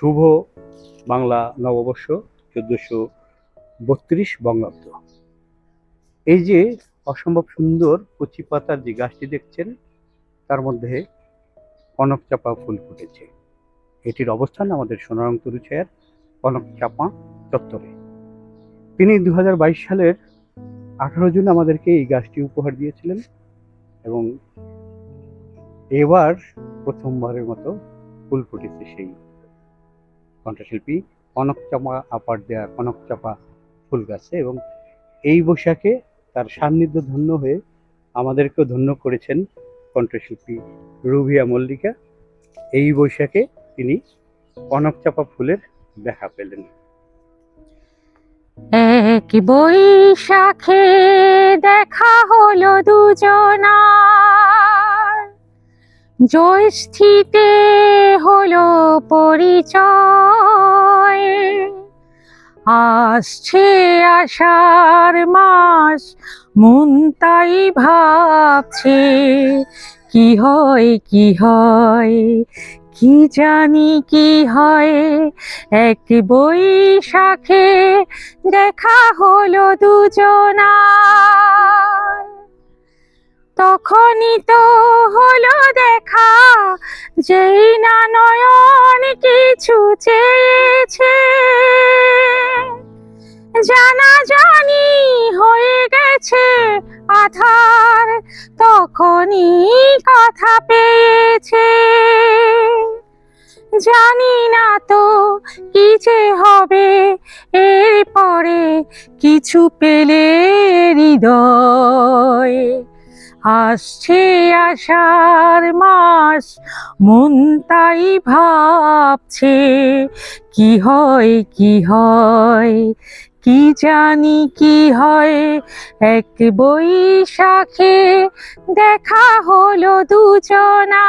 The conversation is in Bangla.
শুভ বাংলা নববর্ষ চোদ্দোশো বত্রিশ বঙ্গাব্দ। এই যে অসম্ভব সুন্দর কচি পাতার যে গাছটি দেখছেন, তার মধ্যে কনক চাপা ফুল ফুটেছে। এটির অবস্থান আমাদের সোনারং তরুছায়ার কনক চাপা চত্বরে। তিনি দু হাজার বাইশ সালের আঠারো জুন আমাদেরকে এই গাছটি উপহার দিয়েছিলেন এবং এবার প্রথমবারের মতো ফুল ফুটেছে সেই কণ্ঠশিল্পী কনক চাপা আপার দেয়া কনক চাপা ফুল গাছে এবং এই বৈশাখে তার সান্নিধ্য ধন্য হয়ে আমাদেরকেও ধন্য করেছেন কণ্ঠশিল্পী রুবিয়া মল্লিকা। এই বৈশাখে তিনি কনক চাপা ফুলের দেখা পেলেন। এক বৈশাখে দেখা হলো দুজনার জ্যৈষ্ঠীতে হলো পরিচয়। আসছে আষাঢ় মাস, মন তাই ভাবছে, কি হয় কি হয়, কি জানি, কি হয়। এক বৈশাখে দেখা হলো দুজনা তখনই তো যেই না নয়ন কিছু চেয়েছে। জানা জানি হয়ে গেছে আধার, তখনই কথা পেয়েছে। জানি না তো কি যে হবে, এরপরে কিছু পেলে হৃদয়। আসছে আষাঢ় মাস, মন তাই ভাবছে, কি হয় কি হয়, কি জানি কি হয়। এক বৈশাখে দেখা হলো দুজনা।